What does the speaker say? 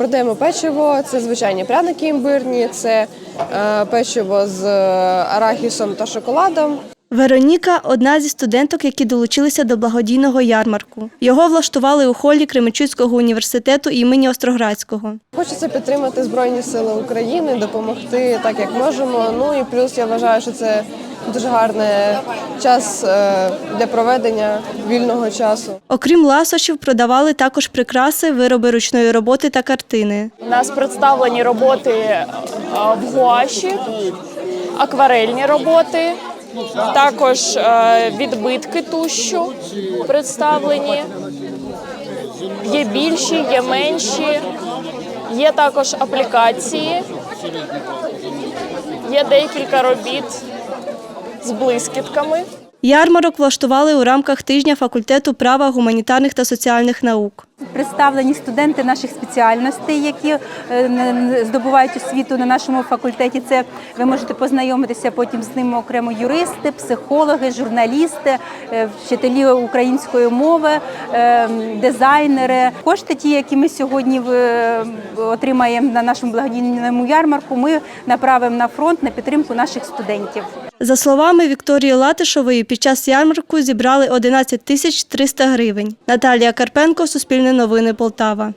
Продаємо печиво, це звичайні пряники імбирні, це е, печиво з е, арахісом та шоколадом. Вероніка одна зі студенток, які долучилися до благодійного ярмарку. Його влаштували у холі Кременчуцького університету імені Остроградського. Хочеться підтримати Збройні Сили України, допомогти так, як можемо. Ну і плюс я вважаю, що це дуже гарний час е, для проведення вільного часу. Окрім ласощів, продавали також прикраси, вироби ручної роботи та картини. У нас представлені роботи е, в гуаші, акварельні роботи, також е, відбитки тущу представлені. Є більші, є менші, є також аплікації, є декілька робіт з блискітками. Ярмарок влаштували у рамках тижня факультету права, гуманітарних та соціальних наук. Представлені студенти наших спеціальностей, які е, здобувають освіту на нашому факультеті. Це ви можете познайомитися потім з ними окремо юристи, психологи, журналісти, е, вчителі української мови, е, дизайнери. Кошти, ті, які ми сьогодні отримаємо на нашому благодійному ярмарку, ми направимо на фронт на підтримку наших студентів. За словами Вікторії Латишової, під час ярмарку зібрали 11 тисяч 300 гривень. Наталія Карпенко, Суспільне новини Полтава.